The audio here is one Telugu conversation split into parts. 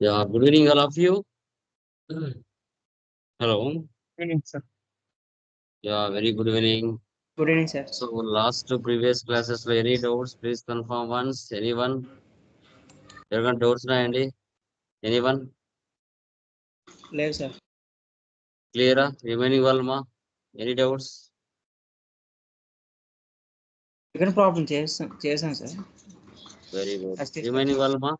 Yeah, good evening, all of you. Hmm. Hello. Good evening, sir. Yeah, very good evening. Good evening, sir. So, last two previous classes, very any doubts, please confirm once. Anyone? There are doubts now, Andy? Anyone? Clear, sir. Clear, ah? remaining Valma? Any doubts? Second problem, Jason, Jason, sir. Very good. Remaining Valma?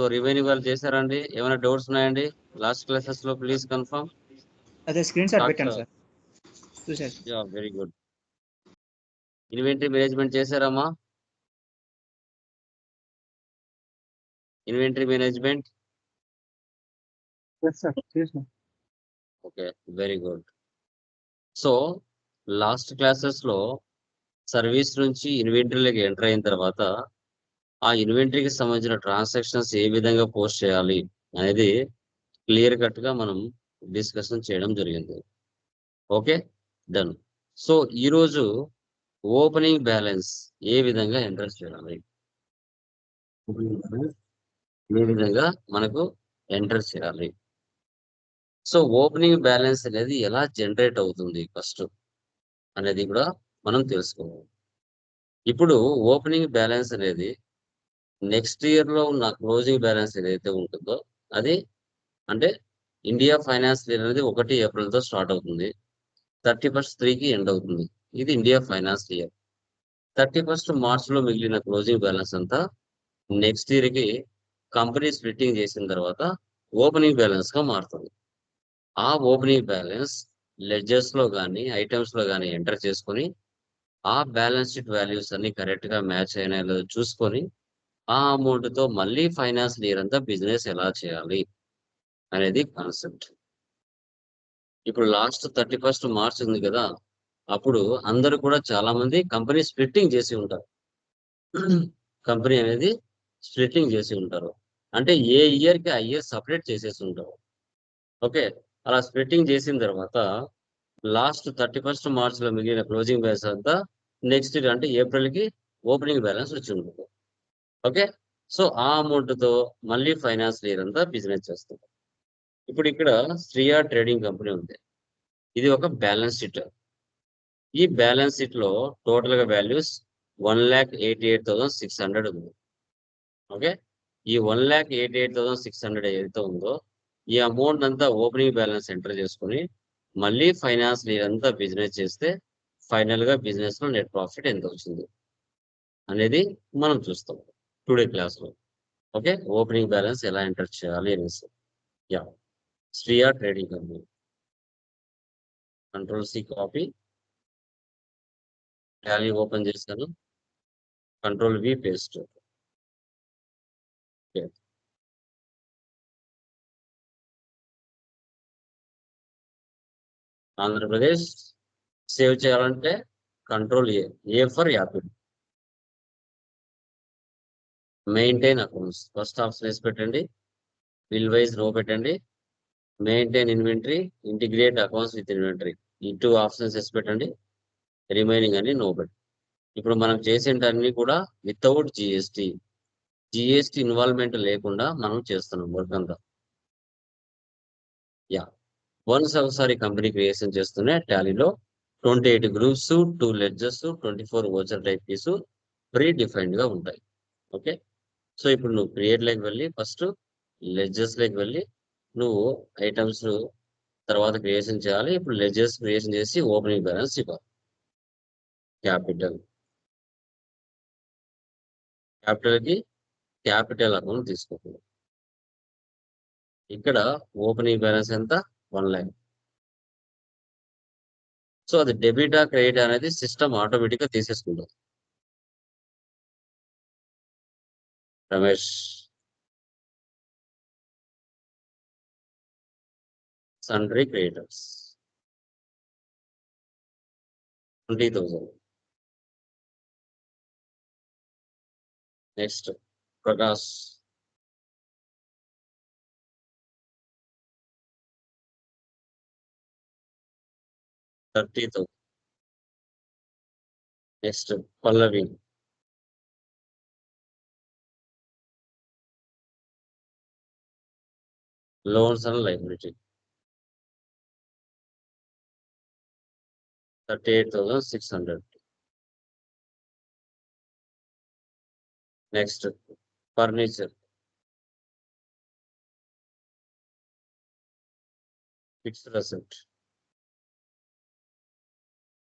So remaining వాళ్ళు చేశారండి? ఏమైనా డౌట్స్ ఉన్నాయండి? లాస్ట్ క్లాసెస్లో ప్లీజ్ కన్ఫర్మ్ అదే స్క్రీన్ షాట్ sir. సార్. చూసారు yeah very good inventory management చేశారమ్మా? Inventory management okay very good so last క్లాసెస్లో సర్వీస్ నుంచి ఇన్వెంటరీలోకి ఎంటర్ అయిన తర్వాత ఆ ఇన్వెంటరీకి సంబంధించిన ట్రాన్సాక్షన్స్ ఏ విధంగా పోస్ట్ చేయాలి అనేది క్లియర్ కట్గా మనం డిస్కషన్ చేయడం జరిగింది. ఓకే డన్ సో ఈరోజు ఓపెనింగ్ బ్యాలెన్స్ ఏ విధంగా ఎంటర్ చేయాలి? ఏ విధంగా మనకు ఎంటర్ చేయాలి? సో ఓపెనింగ్ బ్యాలెన్స్ అనేది ఎలా జనరేట్ అవుతుంది ఫస్ట్ అనేది కూడా మనం తెలుసుకోవాలి. ఇప్పుడు ఓపెనింగ్ బ్యాలెన్స్ అనేది నెక్స్ట్ ఇయర్లో ఉన్న క్లోజింగ్ బ్యాలెన్స్ ఏదైతే ఉంటుందో అది అంటే ఇండియా ఫైనాన్స్ ఇయర్ అనేది ఒకటి ఏప్రిల్తో స్టార్ట్ అవుతుంది. థర్టీ ఫస్ట్ త్రీకి ఎండ్ అవుతుంది. ఇది India finance year thirty first మార్చ్లో మిగిలిన క్లోజింగ్ బ్యాలెన్స్ అంతా నెక్స్ట్ ఇయర్కి కంపెనీ స్ప్లిట్టింగ్ చేసిన తర్వాత ఓపెనింగ్ బ్యాలెన్స్గా మారుతుంది. ఆ ఓపెనింగ్ బ్యాలెన్స్ లెడ్జర్స్లో కానీ ఐటమ్స్లో కానీ ఎంటర్ చేసుకొని ఆ బ్యాలెన్స్ షీట్ వాల్యూస్ అన్ని కరెక్ట్గా మ్యాచ్ అయినా లేదో చూసుకొని ఆ అమౌంట్తో మళ్ళీ ఫైనాన్స్ ఇయర్ అంతా బిజినెస్ ఎలా చేయాలి అనేది కాన్సెప్ట్. ఇప్పుడు లాస్ట్ థర్టీ ఫస్ట్ మార్చ్ ఉంది కదా అప్పుడు అందరూ కూడా చాలా మంది కంపెనీ స్ప్లిట్టింగ్ చేసి ఉంటారు. కంపెనీ అనేది స్ప్లిట్టింగ్ చేసి ఉంటారు. అంటే ఏ ఇయర్కి ఆ ఇయర్ సపరేట్ చేసేసి ఉంటారు. ఓకే అలా స్ప్లిట్టింగ్ చేసిన తర్వాత లాస్ట్ థర్టీ ఫస్ట్ మార్చ్లో మిగిలిన క్లోజింగ్ బ్యాలెన్స్ అంతా నెక్స్ట్ ఇయర్ అంటే ఏప్రిల్కి ఓపెనింగ్ బ్యాలెన్స్ వచ్చి ఉంటుంది ఓకే? సో ఆ అమౌంట్తో మళ్ళీ ఫైనాన్స్ ఇయర్ అంతా బిజినెస్ చేస్తుంది. ఇప్పుడు ఇక్కడ శ్రీయా ట్రేడింగ్ కంపెనీ ఉంది. ఇది ఒక బ్యాలెన్స్ షీట్. ఈ బ్యాలెన్స్ షీట్లో టోటల్గా values one lakh eighty eight thousand six hundred ఉంది. ఓకే? ఈ one lakh eighty eight thousand six hundred ఏదైతే ఉందో ఈ అమౌంట్ అంతా ఓపెనింగ్ బ్యాలెన్స్ ఎంటర్ చేసుకుని మళ్ళీ ఫైనాన్స్ ఇయర్ అంతా బిజినెస్ చేస్తే ఫైనల్గా బిజినెస్లో నెట్ ప్రాఫిట్ ఎంత వచ్చింది అనేది మనం చూస్తాం. టుడే క్లాస్లో. ఓకే ఓపెనింగ్ బ్యాలెన్స్ ఎలా ఎంటర్ చేయాలి అనేసి. Yeah Shriya trading company control C copy Tally open చేశాను. Control V paste Andhra Pradesh save చేయాలంటే control A A for apple maintain accounts first option వేసి పెట్టండి. బిల్ వైజ్ రో పెట్టండి. Maintain inventory integrate accounts with inventory ఈ టూ ఆప్షన్స్ వేసి పెట్టండి. రిమైనింగ్ అని నో పెట్టండి ఇప్పుడు మనం చేసేటన్ని కూడా వితౌట్ జిఎస్టి జిఎస్టి ఇన్వాల్వ్మెంట్ లేకుండా మనం చేస్తున్నాం వర్క్ అంతా యా వన్స్ ఒకసారి కంపెనీ క్రియేషన్ చేస్తూనే టాలీలో twenty eight groups two ledgers twenty four voucher types pre డిఫైన్డ్గా ఉంటాయి. ఓకే సో ఇప్పుడు నువ్వు క్రియేట్ లైక్ వెళ్ళి ఫస్ట్ లెడ్జర్స్ లైక్ వెళ్ళి నువ్వు ఐటమ్స్ తర్వాత క్రియేషన్ చేయాలి. ఇప్పుడు లెడ్జర్స్ క్రియేషన్ చేసి ఓపెనింగ్ బ్యాలెన్స్ ఇవ్వాలి. క్యాపిటల్ క్యాపిటల్కి క్యాపిటల్ అకౌంట్ తీసుకోకూడదు ఇక్కడ ఓపెనింగ్ బ్యాలెన్స్ ఎంత? వన్ ల్యాక్ సో అది డెబిటా క్రెడిట్ అనేది సిస్టమ్ ఆటోమేటిక్గా తీసేసుకుంటుంది Ramesh sundry creditors twenty thousand next Prakash thirty thousand next loans and liability. 38,600. Next, furniture. Fixed asset.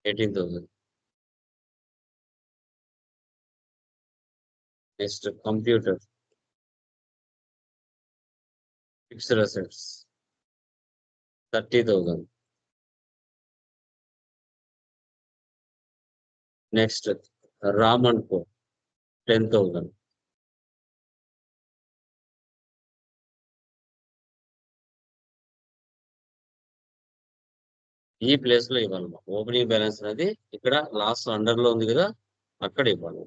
18,000. Next, computer. Fixed assets thirty thousand next Raman co ten thousand ఈ ప్లేస్లో ఇవ్వాలి ఓపెనింగ్ బ్యాలెన్స్ అనేది ఇక్కడ లాస్ట్ అండర్లో ఉంది కదా అక్కడ ఇవ్వాలి.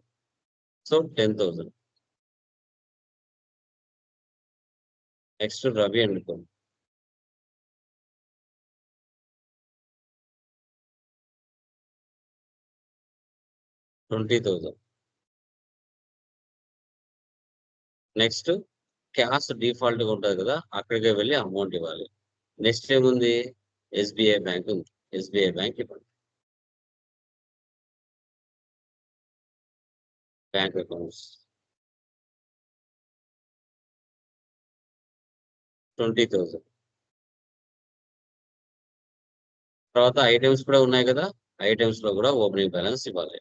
So ten thousand next Ravi అనుకోండి ట్వంటీ థౌసండ్. నెక్స్ట్ క్యాష్ డిఫాల్ట్గా ఉంటుంది కదా అక్కడికే వెళ్ళి అమౌంట్ ఇవ్వాలి. నెక్స్ట్ ఏముంది? ఎస్బీఐ బ్యాంక్ ఉంది. ఎస్బీఐ బ్యాంక్ ఇవ్వండి. Bank accounts. Twenty thousand. తర్వాత ఐటమ్స్ కూడా ఉన్నాయి కదా ఐటమ్స్లో కూడా ఓపెనింగ్ బ్యాలెన్స్ ఇవ్వాలి.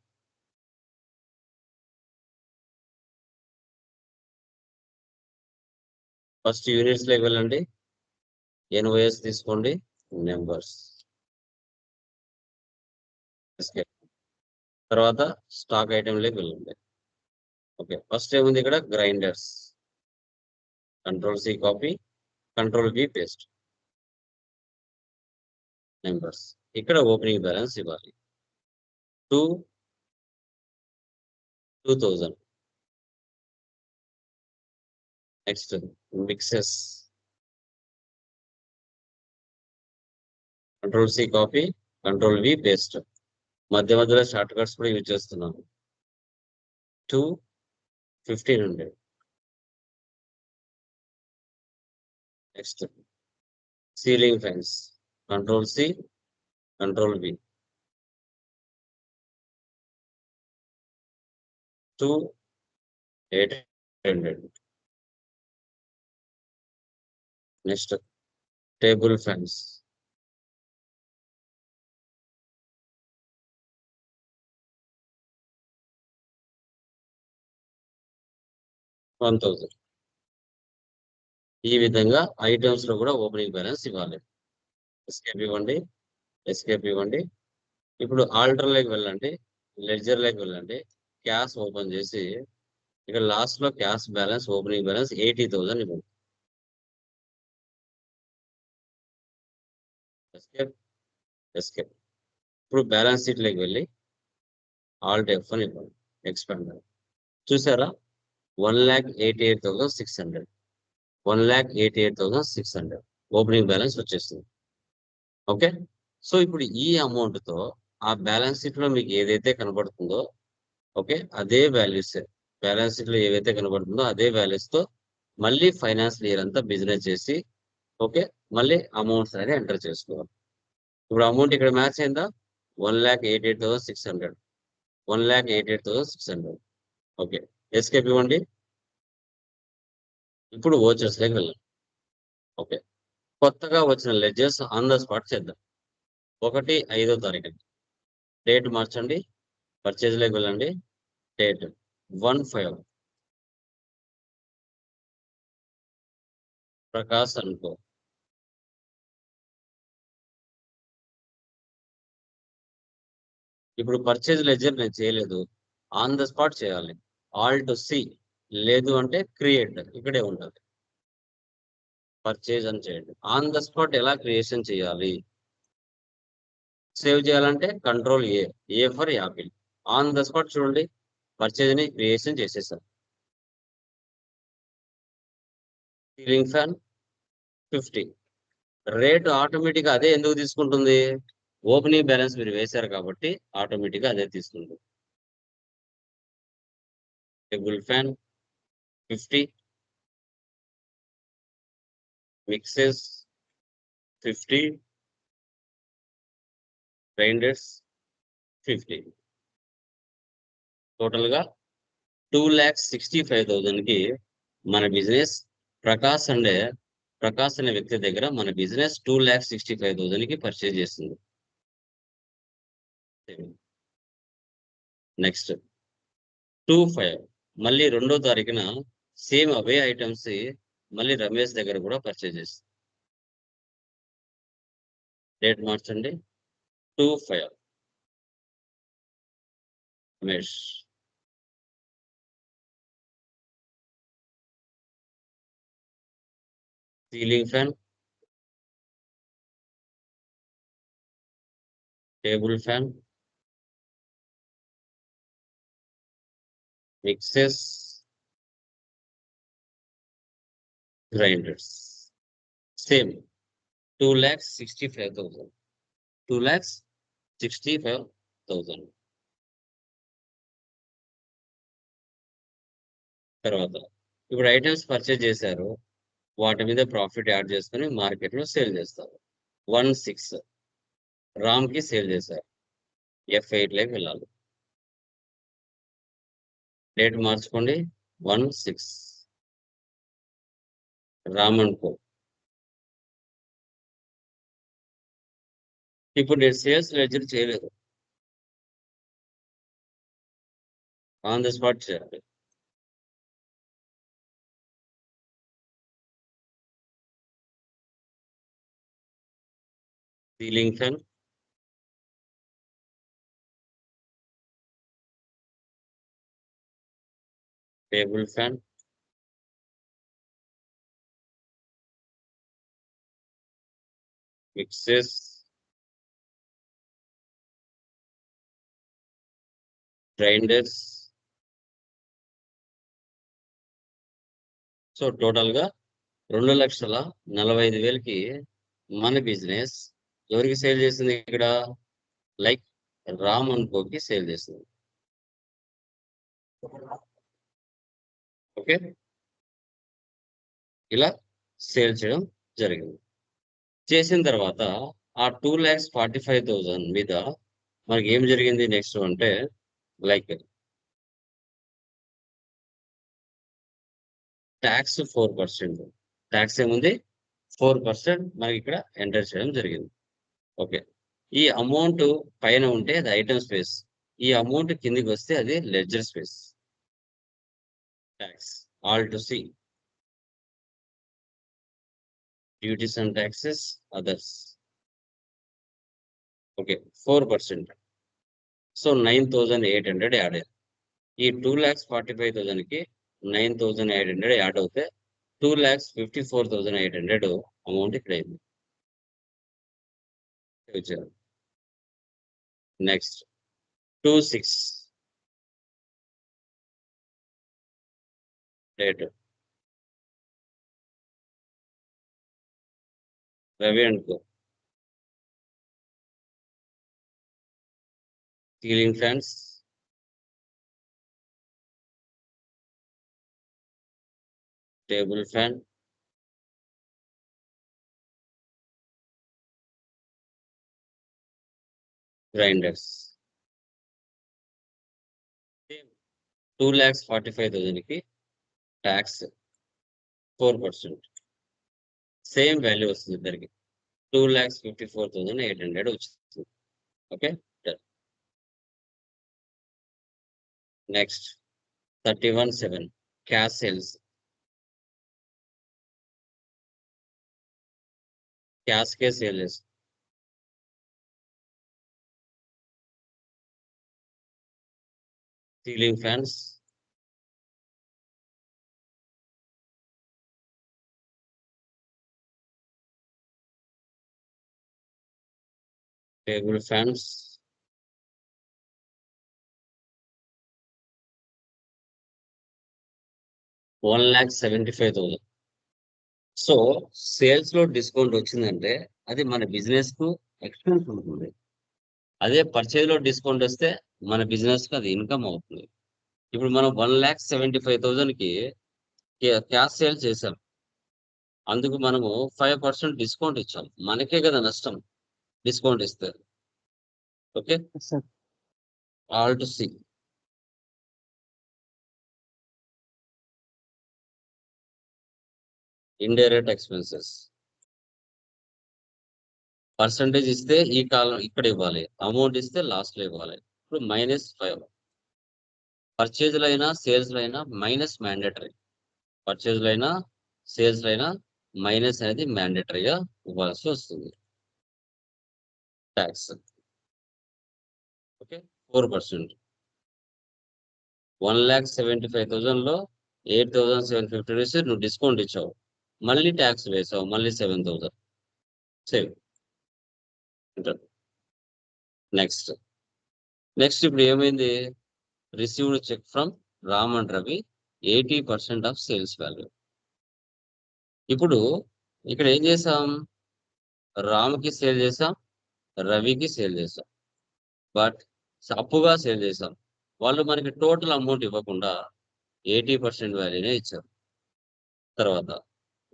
ఫస్ట్ యూనిట్స్లోకి వెళ్ళండి ఎన్ఓఎస్ తీసుకోండి నెంబర్స్. తర్వాత స్టాక్ ఐటెంలోకి వెళ్ళండి ఓకే ఫస్ట్ ఏముంది ఇక్కడ? Grinders. Control C copy control B paste numbers ఇక్కడ ఓపెనింగ్ బ్యాలెన్స్ ఇవ్వాలి. Two two thousand next mixes control C copy control V paste మధ్య మధ్యలో షార్ట్ కట్స్ కూడా యూజ్ చేస్తున్నాను. Two fifteen hundred Next, ceiling fans. Control C, Control V. Two 800. Next, table fans. One thousand. ఈ విధంగా ఐటమ్స్లో కూడా ఓపెనింగ్ బ్యాలెన్స్ ఇవ్వాలి. ఎస్కేప్ ఇవ్వండి ఎస్కేప్ ఇవ్వండి. ఇప్పుడు ఆల్టర్ లైక్ వెళ్ళండి లెడ్జర్ లైక్ వెళ్ళండి. క్యాష్ ఓపెన్ చేసి ఇక్కడ లాస్ట్లో cash balance opening balance eighty thousand ఇవ్వండి. ఎస్కేప్ ఎస్కేప్ ఇప్పుడు బ్యాలెన్స్ షీట్ లైక్ వెళ్ళి ఆల్ ఎఫ్ అని ఇవ్వండి ఎక్స్పాండ్ చూసారా? One lakh eighty eight thousand six hundred one lakh eighty eight thousand six hundred. Opening balance వచ్చేస్తుంది. ఓకే సో ఇప్పుడు ఈ అమౌంట్తో ఆ బ్యాలెన్స్ షీట్లో మీకు ఏదైతే కనబడుతుందో ఓకే అదే వాల్యూస్ బ్యాలెన్స్ షీట్లో ఏవైతే కనబడుతుందో అదే వాల్యూస్తో మళ్ళీ ఫైనాన్స్ ఇయర్ అంతా బిజినెస్ చేసి ఓకే మళ్ళీ అమౌంట్స్ అనేది ఎంటర్ చేసుకోవాలి. ఇప్పుడు అమౌంట్ ఇక్కడ మ్యాచ్ అయిందా? One lakh eight eight thousand six hundred. One lakh eight eight thousand six hundred. Okay escape ఇవ్వండి. ఇప్పుడు ఓచర్స్లోకి వెళ్ళాం ఓకే కొత్తగా వచ్చిన లెడ్జర్స్ ఆన్ ద స్పాట్ చేద్దాం. ఒకటి ఐదో తారీఖు. డేట్ మార్చండి. పర్చేజ్లోకి వెళ్ళండి. డేట్ వన్ ఫైవ్ ప్రకాశ్ అనుకో. ఇప్పుడు పర్చేజ్ లెజర్ నేను చేయలేదు. ఆన్ ద స్పాట్ చేయాలి. ఆల్ టు సి లేదు అంటే క్రియేట్ ఇక్కడే ఉండాలి. పర్చేజ్ అని చేయండి. ఆన్ ద స్పాట్ ఎలా క్రియేషన్ చేయాలి? సేవ్ చేయాలంటే control A A for apple on the spot చూడండి పర్చేజ్ని క్రియేషన్ చేసేసారు ceiling fan fifty rate automatic అదే ఎందుకు తీసుకుంటుంది? ఓపెనింగ్ బ్యాలెన్స్ మీరు వేశారు కాబట్టి ఆటోమేటిక్గా అదే తీసుకుంటుంది. Table fan fifty mixes fifty grinders fifty టోటల్గా టూ ల్యాక్స్ సిక్స్టీ ఫైవ్ థౌజండ్కి మన బిజినెస్ ప్రకాష్ అంటే ప్రకాష్ అనే వ్యక్తి దగ్గర మన business two lakhs sixty five థౌజండ్కి పర్చేజ్ చేస్తుంది. నెక్స్ట్ టూ ఫైవ్ మళ్ళీ రెండో తారీఖున సేమ్ అవే ఐటమ్స్ మళ్ళీ రమేష్ దగ్గర కూడా పర్చేజ్ చేస్తుంది డేట్ మార్చండి. Two five Ramesh. Ceiling fan table fan mixes grinders same two lakhs sixty five thousand two lakhs sixty five thousand తర్వాత ఇప్పుడు ఐటమ్స్ పర్చేజ్ చేశారు. వాటి మీద ప్రాఫిట్ యాడ్ చేసుకుని మార్కెట్లో సేల్ చేస్తారు. వన్ సిక్స్ రామ్కి సేల్ చేశారు. ఎఫ్ ఎయిట్లోకి వెళ్ళాలి. డేట్ మార్చుకోండి. వన్ సిక్స్ రామన్ అనుకో ఇప్పుడు నేను సేల్స్ లెడ్జర్ చేయలేదు. ఆన్ ద స్పాట్ చేయాలి. Ceiling fan table fan mixes grinders so టోటల్గా రెండు లక్షల నలభై ఐదు వేలకి మన బిజినెస్ ఎవరికి సేల్ చేసింది ఇక్కడ? లైక్ రామ్ అనుకోకి సేల్ చేసింది ఓకే? ఇలా సేల్ చేయడం జరిగింది. చేసిన తర్వాత ఆ two lakhs forty five thousand మీద మనకి ఏం జరిగింది నెక్స్ట్ అంటే like tax four percent tax ఏముంది? ఫోర్ పర్సెంట్ మనకి ఇక్కడ ఎంటర్ చేయడం జరిగింది. ఓకే ఈ అమౌంట్ పైన ఉంటే అది ఐటమ్ స్పేస్ ఈ అమౌంట్ కిందికి వస్తే అది ledger space tax alt to C duties and taxes others okay four percent so nine thousand eight hundred add అయ్యారు ఈ టూ ల్యాక్స్ ఫార్టీ ఫైవ్ థౌజండ్కి nine thousand eight hundred add అవుతే two lakhs fifty four thousand eight hundred amount ఇక్కడ అయింది next two six date Ravi అనుకో ceiling fans table fan grinders two lakhs forty five థౌజండ్కి tax four percent same value వస్తుంది ఇద్దరికి. Two lakhs fifty four thousand eight hundred వచ్చింది. Okay next thirty one seven cash sales. క్యాష్కే sale చేస్తాం. Ceiling fans table fans one lakh seventy five thousand so సేల్స్లో డిస్కౌంట్ వచ్చిందంటే అది మన బిజినెస్కు ఎక్స్పెన్స్ ఉంటుంది. అదే పర్చేజ్లో డిస్కౌంట్ వస్తే మన బిజినెస్కు అది ఇన్కమ్ అవుతుంది. ఇప్పుడు మనం వన్ ల్యాక్ సెవెంటీ ఫైవ్ థౌసండ్కి క్యాష్ సేల్ చేసాం అందుకు మనము ఫైవ్ పర్సెంట్ డిస్కౌంట్ ఇచ్చాం. మనకే కదా నష్టం. డిస్కౌంట్ ఇస్తే okay? Sir alt to C. Indirect expenses. Percentage ఇస్తే ఈ కాలం ఇక్కడ ఇవ్వాలి. అమౌంట్ ఇస్తే లాస్ట్లో ఇవ్వాలి. ఇప్పుడు మైనస్ ఫైవ్. పర్చేజ్లు అయినా సేల్స్ అయినా మైనస్ మ్యాండేటరీ. పర్చేజ్లు అయినా సేల్స్ అయినా మైనస్ అనేది మ్యాండేటరీగా ఇవ్వాల్సి వస్తుంది. Tax. Okay four percent one lakh seventy five థౌసండ్లో eight thousand seven నువ్వు డిస్కౌంట్ ఇచ్చావు. మళ్ళీ ట్యాక్స్ వేసావు మళ్ళీ seven thousand save next next ఇప్పుడు ఏమైంది? Received cheque from Ram and Ravi eighty percent of sales value ఇప్పుడు ఇక్కడ ఏం చేసాం? రామ్కి సేల్ చేసాం. రవికి సేల్ చేసాం బట్ అప్పుగా సేల్ చేసాం వాళ్ళు మనకి టోటల్ అమౌంట్ ఇవ్వకుండా ఎయిటీ పర్సెంట్ వాల్యూనే ఇచ్చారు. తర్వాత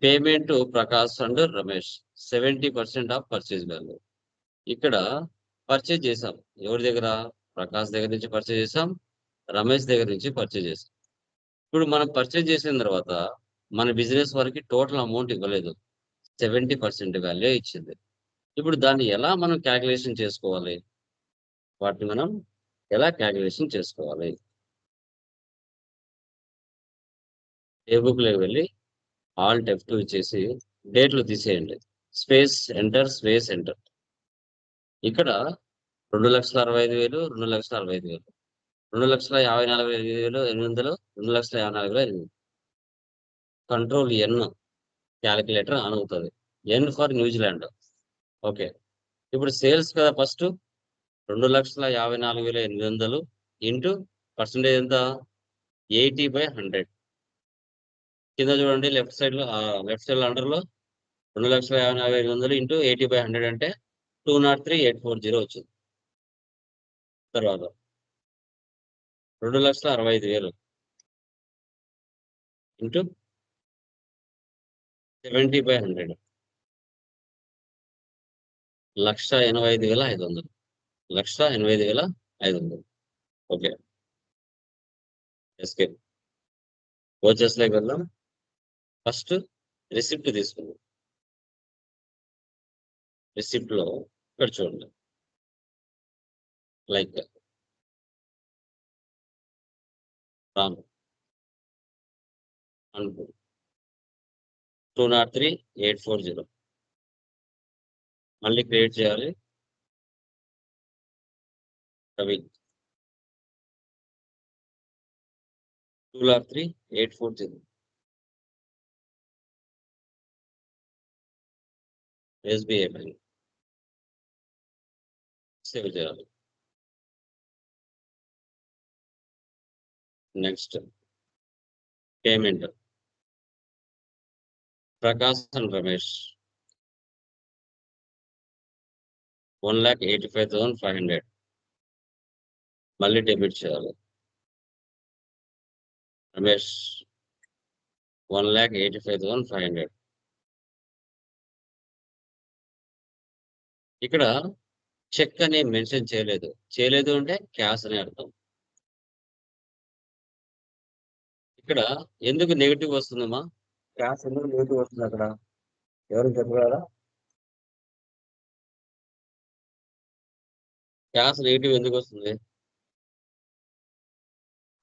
payment Prakash and Ramesh seventy percent of purchase value. ఇక్కడ పర్చేజ్ చేసాం ఎవరి దగ్గర? ప్రకాష్ దగ్గర నుంచి పర్చేజ్ చేసాం రమేష్ దగ్గర నుంచి పర్చేజ్ చేసాం ఇప్పుడు మనం పర్చేజ్ చేసిన తర్వాత మన బిజినెస్ వారికి టోటల్ అమౌంట్ ఇవ్వలేదు. సెవెంటీ పర్సెంట్ వాల్యూ ఇచ్చింది. ఇప్పుడు దాన్ని ఎలా మనం క్యాలిక్యులేషన్ చేసుకోవాలి? వాటిని మనం ఎలా క్యాలిక్యులేషన్ చేసుకోవాలి? ఏ బుక్ వెళ్ళి ఆల్ట్ ఎఫ్ టూ ఇచ్చేసి డేట్లు తీసేయండి. స్పేస్ ఎంటర్ స్పేస్ ఎంటర్ ఇక్కడ రెండు లక్షల అరవై ఐదు వేలు రెండు లక్షల అరవై ఐదు వేలు. రెండు లక్షల యాభై నాలుగు ఐదు వేలు ఎనిమిది వందలు రెండు లక్షల యాభై నాలుగు వేల ఎనిమిది కంట్రోల్ ఎన్ క్యాలిక్యులేటర్ ఆన్ అవుతుంది. N for New Zealand okay. ఇప్పుడు సేల్స్ కదా ఫస్ట్. రెండు లక్షల యాభై నాలుగు వేల ఎనిమిది వందలు ఇంటూ పర్సంటేజ్ ఎంత? Eighty by hundred. కింద చూడండి లెఫ్ట్ సైడ్లో లెఫ్ట్ సైడ్ అండర్లో రెండు లక్షల యాభై నాలుగు ఐదు వందలు ఇంటూ ఎయిటీ బై హండ్రెడ్ అంటే two nought three eight four zero వచ్చింది. తర్వాత రెండు లక్షల అరవై ఐదు వేలు ఇంటూ సెవెంటీ బై హండ్రెడ్. లక్ష ఎనభై ఐదు వేల ఐదు వందలు. లక్ష ఎనభై ఐదు వేల ఐదు వందలు. ఓకే. ఎస్కే. లైక్ వెళ్దాం. ఫస్ట్ రిసిప్ట్ తీసుకుందాం. రిసిప్ట్లో ఇక్కడ చూడండి. లైక్. రాను. అనుకో. Two nought three eight four zero. మళ్ళీ క్రియేట్ చేయాలి Ravi two lakh three eight four zero SBI bank save చేయాలి next payment Prakash and Ramesh one lakh eighty five thousand five hundred. మళ్ళీ డెబిట్ చేయాలి. Ramesh one lakh eighty five thousand five hundred. ఇక్కడ చెక్ అని మెన్షన్ చేయలేదు. చేయలేదు అంటే క్యాష్ అని అర్థం. ఇక్కడ ఎందుకు నెగిటివ్ వస్తుందమ్మా? క్యాష్ ఎందుకు నెగిటివ్ వస్తుంది అక్కడ? ఎవరు చెప్పగలరా? క్యాష్ నెగిటివ్ ఎందుకు వస్తుంది?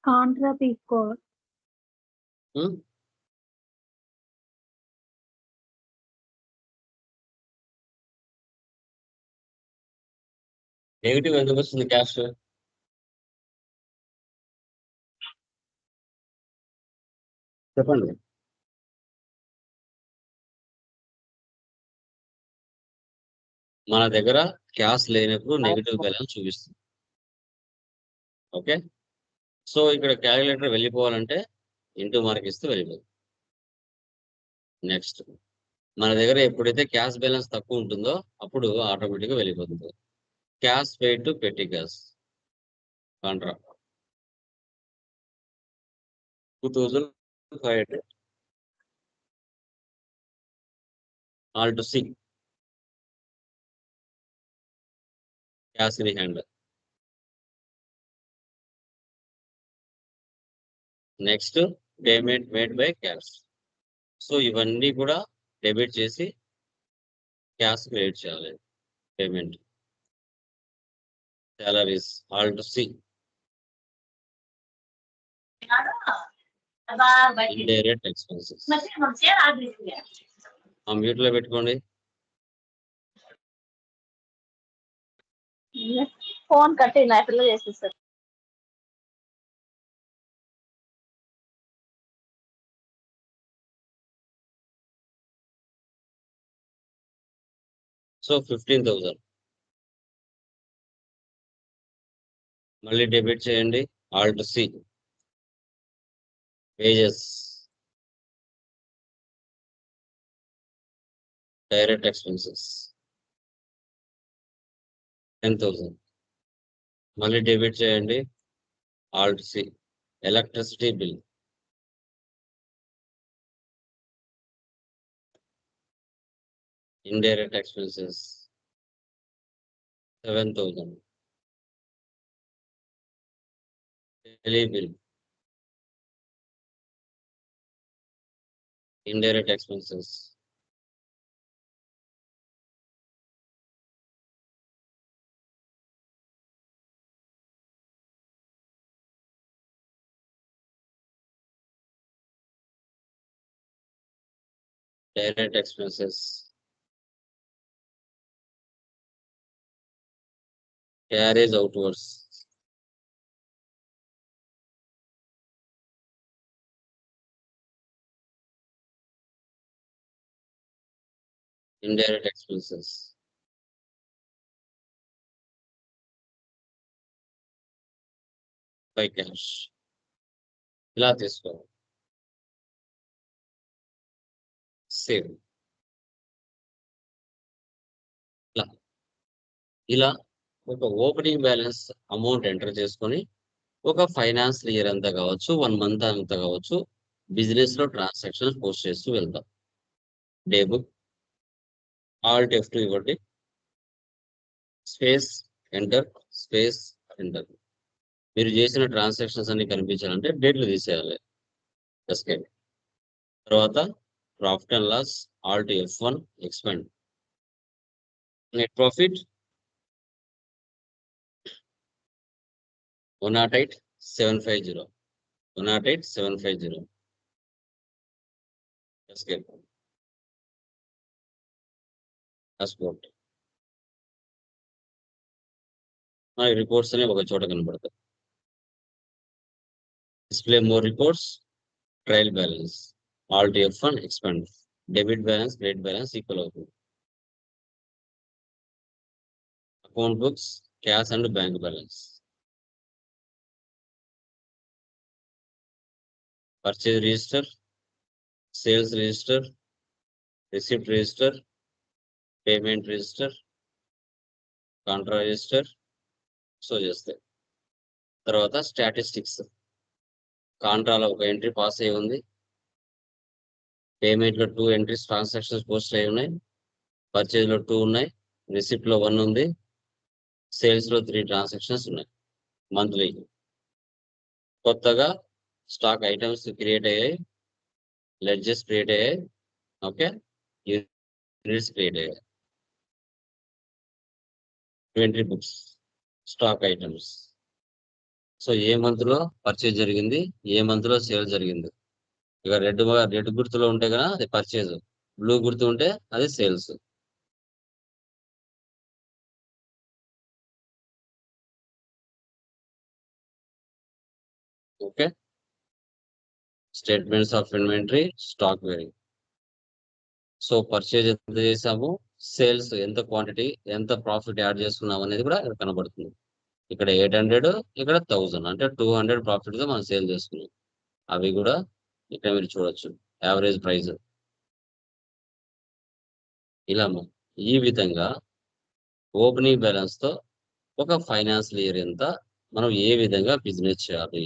కాంట్రా తీసుకోవాలి ఉం? నెగిటివ్ ఎందుకు వస్తుంది క్యాష్ చెప్పండి. మన దగ్గర క్యాష్ లేనప్పుడు నెగిటివ్ బ్యాలెన్స్ చూపిస్తుంది. ఓకే సో ఇక్కడ క్యాలిక్యులేటర్ వెళ్ళిపోవాలంటే ఇంటూ మార్క్ ఇస్తే వెళ్ళిపోతుంది నెక్స్ట్ మన దగ్గర ఎప్పుడైతే క్యాష్ బ్యాలెన్స్ తక్కువ ఉంటుందో అప్పుడు ఆటోమేటిక్గా వెళ్ళిపోతుంది. క్యాష్ పెయిడ్ టు పెట్టి cash contra two thousand five hundred alt C cash in hand next payment made by cash. So ఇవన్నీ కూడా డెబిట్ చేసి క్యాష్ క్రెడిట్ చేయాలి payment. Salaries alt C. Indirect expenses. మ్యూట్లో పెట్టుకోండి. ఫోన్ కట్టి నా పిల్ల చేసేస్తారు సో ఫిఫ్టీన్ థౌసండ్ మళ్ళీ డెబిట్ చేయండి alt C. Wages. Direct expenses. Ten thousand. మళ్ళీ డెబిట్ చేయండి. Alt C. Electricity bill. Indirect expenses. Seven thousand. Tele bill. Indirect expenses. direct expenses carries outwards indirect expenses by cash ఇలా తీసుకోవాలి సేవ్ ఇలా. ఇలా ఒక ఓపెనింగ్ బ్యాలెన్స్ అమౌంట్ ఎంటర్ చేసుకొని ఒక ఫైనాన్స్ ఇయర్ అంతా కావచ్చు వన్ మంత్ అంతా కావచ్చు బిజినెస్లో ట్రాన్సాక్షన్స్ పోస్ట్ చేస్తూ వెళ్తాం day book alt F two ఇవ్వండి. స్పేస్ ఎంటర్ స్పేస్ ఎంటర్ మీరు చేసిన ట్రాన్సాక్షన్స్ అన్ని కనిపించాలంటే డేట్లు తీసేయాలి. ఎస్కే తర్వాత profit and loss alt F one expand net profit one nought eight seven five zero one nought eight seven five zero escape passport మనకి రిపోర్ట్స్ అనేవి ఒక చోట కనబడతాయి display more reports trial balance alt F one expand debit balance credit balance equal అవుతుంది account books cash and bank balance purchase register sales register receipt register payment register contra register so చేస్తాయి తర్వాత స్టాటిస్టిక్స్ కాంట్రాలో ఒక ఎంట్రీ పాస్ అయి ఉంది. పేమెంట్లో టూ ఎంట్రీస్ ట్రాన్సాక్షన్స్ పోస్ట్ అయి ఉన్నాయి. పర్చేజ్లో టూ ఉన్నాయి. రిసిప్ట్లో వన్ ఉంది. సేల్స్లో త్రీ ట్రాన్సాక్షన్స్ ఉన్నాయి. మంత్లీ కొత్తగా స్టాక్ ఐటమ్స్ క్రియేట్ అయ్యాయి. లెడ్జెస్ క్రియేట్ అయ్యాయి. ఓకే యూనిట్స్ క్రియేట్ అయ్యాయి. Inventory books stock items so ఏ మంత్లో పర్చేజ్ జరిగింది? ఏ మంత్లో సేల్ జరిగింది? ఇక రెడ్ రెడ్ గుర్తులో ఉంటే కదా అది పర్చేజ్ బ్లూ గుర్తు ఉంటే అది sales okay statements of inventory stock wearing so purchase ఎంత చేసాము? సేల్స్ ఎంత క్వాంటిటీ ఎంత ప్రాఫిట్ యాడ్ చేసుకున్నాం అనేది కూడా ఇక్కడ కనబడుతుంది. ఇక్కడ ఎయిట్ హండ్రెడ్ ఇక్కడ థౌజండ్ అంటే టూ హండ్రెడ్ ప్రాఫిట్గా మనం సేల్ చేసుకున్నాం. అవి కూడా ఇక్కడ మీరు చూడొచ్చు. యావరేజ్ ప్రైస్ ఇలా ఈ విధంగా ఓపెనింగ్ బ్యాలెన్స్తో ఒక ఫైనాన్షియల్ ఇయర్ ఎంత మనం ఏ విధంగా బిజినెస్ చేయాలి?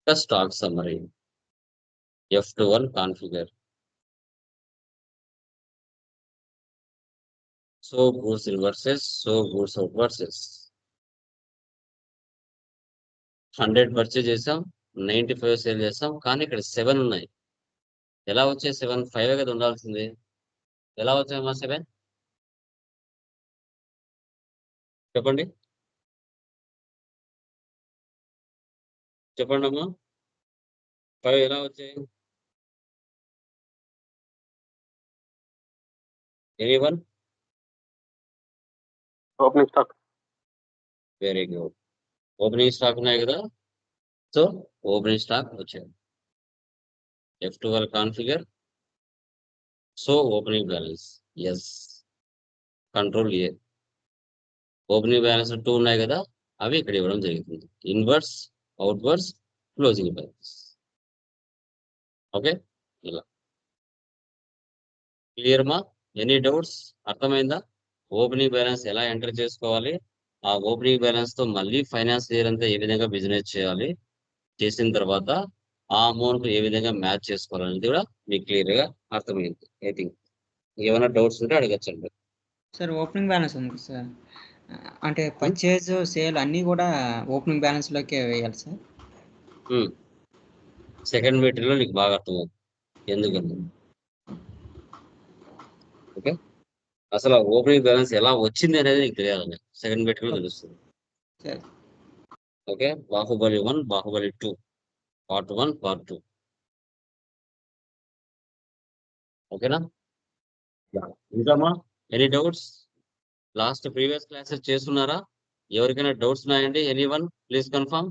ఒక stock summary F two one configure so goods inwards so goods outwards hundred purchase చేసాం. నైంటీ ఫైవ్ సేల్ చేసాం కానీ ఇక్కడ సెవెన్ ఉన్నాయి. ఎలా వచ్చాయి సెవెన్? ఫైవ్ కదా ఉండాల్సింది. ఎలా వచ్చాయమ్మా సెవెన్? చెప్పండి. చెప్పండి అమ్మా. ఫైవ్ ఎలా వచ్చాయి? Any one opening stock. Very good. Opening stock ఉన్నాయి కదా. సో ఓపెనింగ్ స్టాక్ వచ్చాయి F twelve configure so opening balance. Yes control A opening balance two ఉన్నాయి కదా అవి ఇక్కడ ఇవ్వడం జరుగుతుంది. Inwards outwards closing balance okay ఇలా. క్లియర్ మా? ఎనీ డౌట్స్ అర్థమైందా? ఓపెనింగ్ బ్యాలెన్స్ ఎలా ఎంటర్ చేసుకోవాలి? ఆ ఓపెనింగ్ బ్యాలెన్స్తో మళ్ళీ ఫైనాన్స్ ఇయర్ అంతా ఏ విధంగా బిజినెస్ చేయాలి? చేసిన తర్వాత ఆ అమౌంట్ ఏ విధంగా మ్యాచ్ చేసుకోవాలనేది కూడా మీకు క్లియర్గా అర్థమైంది. ఐ థింక్ ఏమైనా డౌట్స్ ఉంటే అడగచ్చండి. సార్ ఓపెనింగ్ బ్యాలెన్స్ ఉంది సార్ అంటే పర్చేజ్ సేల్ అన్నీ కూడా ఓపెనింగ్ బ్యాలెన్స్లోకే వేయాలి సార్ సెకండ్ మీటర్లో నీకు బాగా అర్థమవుతుంది ఎందుకని? ఓకే అసలు ఓపెనింగ్ బ్యాలెన్స్ ఎలా వచ్చింది అనేది నీకు తెలియాలి. సెకండ్ మీటర్లో తెలుస్తుంది. సరే okay? Baahubali one Baahubali two. Part one part two. ఓకేనా? ఇంకామా any doubts? Last previous classes చేస్తున్నారా? ఎవరికైనా డౌట్స్ ఉన్నాయండి? ఎనీ వన్ ప్లీజ్ కన్ఫర్మ్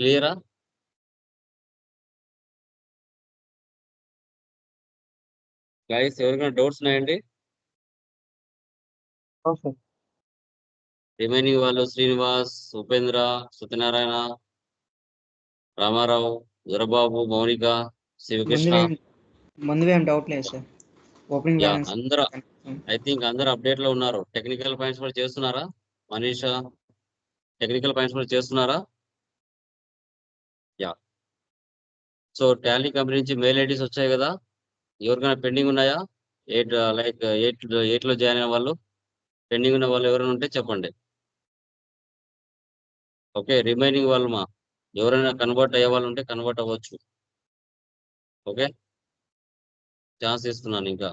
క్లియరా? గైస్ ఎవరికైనా డౌట్స్ ఉన్నాయండి? ఓకే. రిమైనింగ్ వాళ్ళు? శ్రీనివాస్ ఉపేంద్ర సత్యనారాయణ రామారావు దొరబాబు మౌనిక శివకృష్ణ. ముందువేం డౌట్ లేదు సార్. ఓపెనింగ్ అందరూ ఐ థింక్ అందరూ అప్డేట్లో ఉన్నారు. టెక్నికల్ పాయింట్స్ కూడా చేస్తున్నారా? మనీషా టెక్నికల్ పాయింట్స్ కూడా చేస్తున్నారా? యా. సో టాలీ కంపెనీ నుంచి మెయిల్ ఐడీస్ వచ్చాయి కదా? ఎవరికైనా పెండింగ్ ఉన్నాయా? ఎయిట్ లైక్ ఎయిట్ ఎయిట్లో జాయిన్ అయిన వాళ్ళు? పెండింగ్ ఉన్న వాళ్ళు ఎవరైనా ఉంటే చెప్పండి. ఓకే రిమైనింగ్ వాళ్ళు మా ఎవరైనా కన్వర్ట్ అయ్యే వాళ్ళు ఉంటే కన్వర్ట్ అవ్వచ్చు. ఓకే? ఛాన్స్ ఇస్తున్నాను ఇంకా.